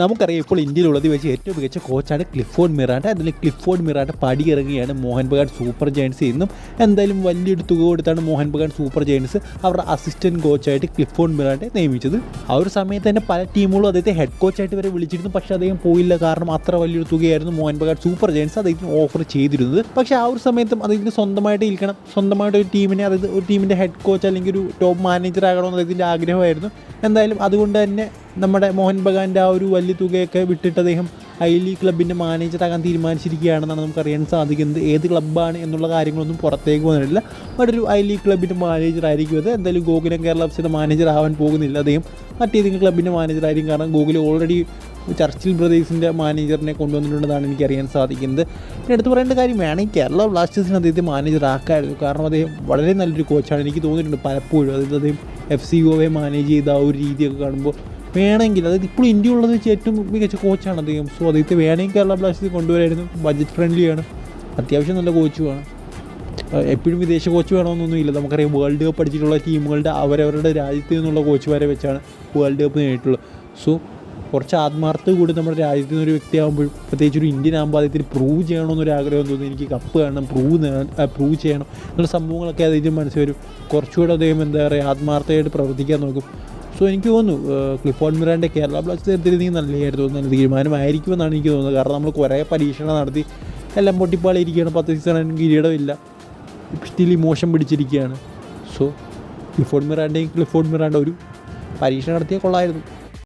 നമുക്കറിയാം ഇപ്പോൾ ഇന്ത്യയിലുള്ളത് വെച്ച് ഏറ്റവും മികച്ച കോച്ചാണ് ക്ലിഫോർഡ് മിറാണ്ട അതിൽ ക്ലിഫോർഡ് മിറാണ്ട പടിയിറങ്ങിയാണ് മോഹൻ ബഗാൻ സൂപ്പർ ജയൻസ് എന്നും എന്തായാലും വലിയൊരു തുക കൊടുത്താണ് മോഹൻ ബഗാൻ സൂപ്പർ ജയൻസ് അവരുടെ അസിസ്റ്റന്റ് കോച്ചായിട്ട് ക്ലിഫോർഡ് മിറാണ്ടെ നിയമിച്ചത്. ആ ഒരു സമയത്ത് തന്നെ പല ടീമുകളും അദ്ദേഹത്തെ ഹെഡ് കോച്ചായിട്ട് വരെ വിളിച്ചിരുന്നു. പക്ഷേ അദ്ദേഹം പോയില്ല. കാരണം അത്ര വലിയൊരു തുകയായിരുന്നു മോഹൻ ബഗാൻ സൂപ്പർ ജയൻസ് അദ്ദേഹത്തിന് ഓഫർ ചെയ്തിരുന്നത്. പക്ഷേ ആ ഒരു സമയത്തും അദ്ദേഹത്തിന് സ്വന്തമായിട്ട് ഇരിക്കണം. സ്വന്തമായിട്ട് ഒരു ടീമിനെ അതായത് ഒരു ടീമിന്റെ ഹെഡ് കോച്ച് അല്ലെങ്കിൽ ഒരു ടോപ്പ് മാനേജർ ആകണമെന്ന് അദ്ദേഹത്തിന്റെ ആഗ്രഹമായിരുന്നു. എന്തായാലും അതുകൊണ്ട് തന്നെ നമ്മുടെ മോഹൻ ബഗാന്റെ ആ ഒരു വലിയ തുകയൊക്കെ വിട്ടിട്ട് അദ്ദേഹം ഐ ലീഗ് ക്ലബിന്റെ മാനേജറാകാൻ തീരുമാനിച്ചിരിക്കുകയാണെന്നാണ് നമുക്കറിയാൻ സാധിക്കുന്നത്. ഏത് ക്ലബ്ബാണ് എന്നുള്ള കാര്യങ്ങളൊന്നും പുറത്തേക്ക് വന്നിട്ടില്ല. മറ്റൊരു ഐ ലീഗ് ക്ലബിന്റെ മാനേജർ ആയിരിക്കും അത് എന്തായാലും ഗോകുലം കേരള എഫ്സിയുടെ മാനേജർ ആവാൻ പോകുന്നില്ല. അദ്ദേഹം മറ്റേതെങ്കിലും ക്ലബിന്റെ മാനേജർ ആയിരിക്കും. കാരണം ഗോകുലം ഓൾറെഡി ചർച്ചിൽ ബ്രദേഴ്സിന്റെ മാനേജറിനെ കൊണ്ടുവന്നിട്ടുണ്ടെന്നാണ് എനിക്ക് അറിയാൻ സാധിക്കുന്നത്. പിന്നെ എടുത്തു പറയേണ്ട കാര്യം വേണമെങ്കിൽ കേരള ബ്ലാസ്റ്റേഴ്സിന് അദ്ദേഹത്തെ മാനേജർ ആക്കായിരുന്നു. കാരണം അദ്ദേഹം വളരെ നല്ലൊരു കോച്ചാണ് എനിക്ക് തോന്നിയിട്ടുണ്ട് പലപ്പോഴും. അതായത് അദ്ദേഹം എഫ് സി ഗോവയെ മാനേജ് ചെയ്ത ആ ഒരു രീതിയൊക്കെ കാണുമ്പോൾ വേണമെങ്കിൽ അതായത് ഇപ്പോൾ ഇന്ത്യ ഉള്ളത് വെച്ച് ഏറ്റവും മികച്ച കോച്ചാണ് അദ്ദേഹം. സോ അദ്ദേഹത്തെ വേണമെങ്കിൽ കേരള ബ്ലാസ്റ്റേഴ്സ് കൊണ്ടുവരായിരുന്നു. ബഡ്ജറ്റ് ഫ്രണ്ട്ലിയാണ് അത്യാവശ്യം നല്ല കോച്ചുമാണ് എപ്പോഴും വിദേശ കോച്ച് വേണമെന്നൊന്നുമില്ല. നമുക്കറിയാം വേൾഡ് കപ്പ് അടിച്ചിട്ടുള്ള ടീമുകളുടെ അവരവരുടെ രാജ്യത്ത് നിന്നുള്ള കോച്ചുമാരെ വെച്ചാണ് വേൾഡ് കപ്പ് നേടിയിട്ടുള്ളത്. സോ കുറച്ച് ആത്മാർത്ഥത കൂടി നമ്മുടെ രാജ്യത്ത് നിന്നൊരു വ്യക്തിയാകുമ്പോഴും പ്രത്യേകിച്ച് ഒരു ഇന്ത്യൻ ആകുമ്പോൾ അദ്ദേഹത്തിന് പ്രൂവ് ചെയ്യണമെന്നൊരു ആഗ്രഹം തോന്നി. എനിക്ക് കപ്പ് കാണണം പ്രൂവ് പ്രൂവ് ചെയ്യണം. എന്നുള്ള സംഭവങ്ങളൊക്കെ അദ്ദേഹത്തിന് മനസ്സിൽ വരും. കുറച്ചുകൂടെ അദ്ദേഹം എന്താ പറയുക ആത്മാർത്ഥമായിട്ട് പ്രവർത്തിക്കാൻ നോക്കും. സോ എനിക്ക് തോന്നുന്നു ക്ലിഫോൺ മിറാന്റെ കേരള ബ്ലാസ്റ്റേഴ്സ് എടുത്തിരുന്നെങ്കിൽ നല്ലതായിരുന്നു നല്ല തീരുമാനമായിരിക്കുമെന്നാണ് എനിക്ക് തോന്നുന്നത്. കാരണം നമ്മൾ കുറേ പരീക്ഷണം നടത്തി എല്ലാം പൊട്ടിപ്പാളിയിരിക്കുകയാണ്. പത്ത് സീസൺ കിരീടമില്ല. സ്റ്റിൽ ഇമോഷൻ പിടിച്ചിരിക്കുകയാണ്. സോ ക്ലിഫോൺ മിറാന്റെയും ക്ലിഫോൺ മിറാന്റെ ഒരു പരീക്ഷ നടത്തിയാൽ കൊള്ളായിരുന്നു